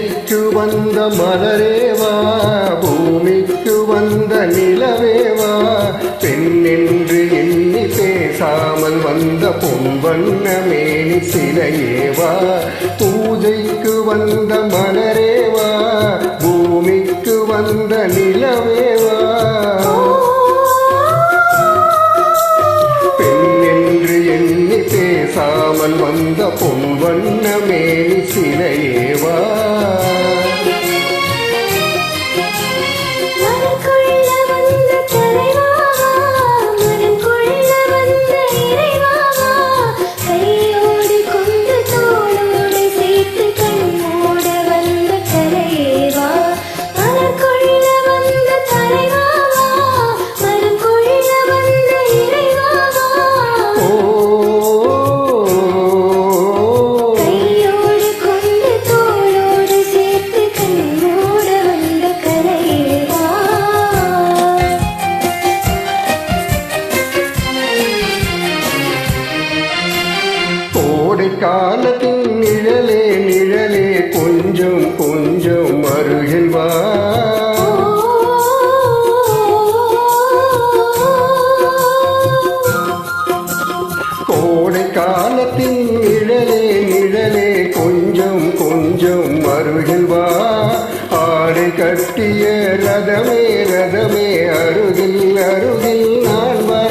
பூஜைக்கு வந்த மலரேவா பூமிக்கு வந்த நிலவேவா? பெண்ணென்று எண்ணி பேசாமல் வந்த பொன்வண்ண மேனி சிலையேவா? பூஜைக்கு வந்த மலரேவா பூமிக்கு வந்த நிலவேவா? பெண்ணென்று எண்ணி பேசாமல் வந்த பொன்வண்ண மேனி சிலை கோடை காலத்தின் நிழலே நிழலே கொஞ்சம் கொஞ்சம் அருகில் வா. கோடை காலத்தின் நிழலே நிழலே கொஞ்சம் கொஞ்சம் அருகில் வா. ஆடை கட்டிய ரதமே ரதமே அருகில் அருகில் நான் வரவா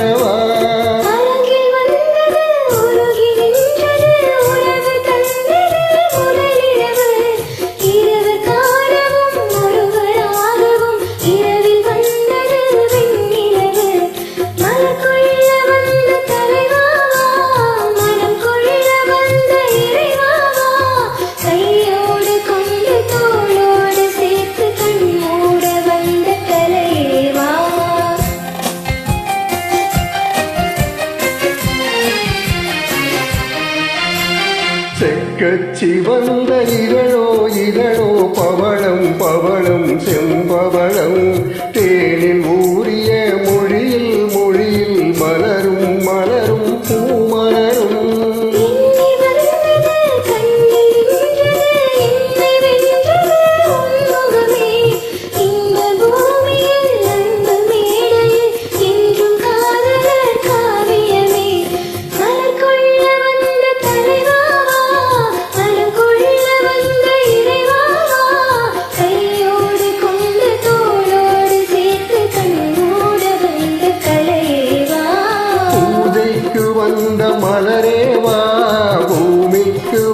செக்கச்சி வந்த இதழோ இதழோ பவளம் பவளம் செம்பவளம்.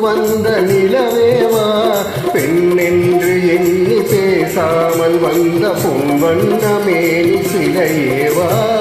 வந்த நிலவேவா? பெண்ணென்று எண்ணி பேசாமல் வந்த பொன் மேலி சிலையேவா?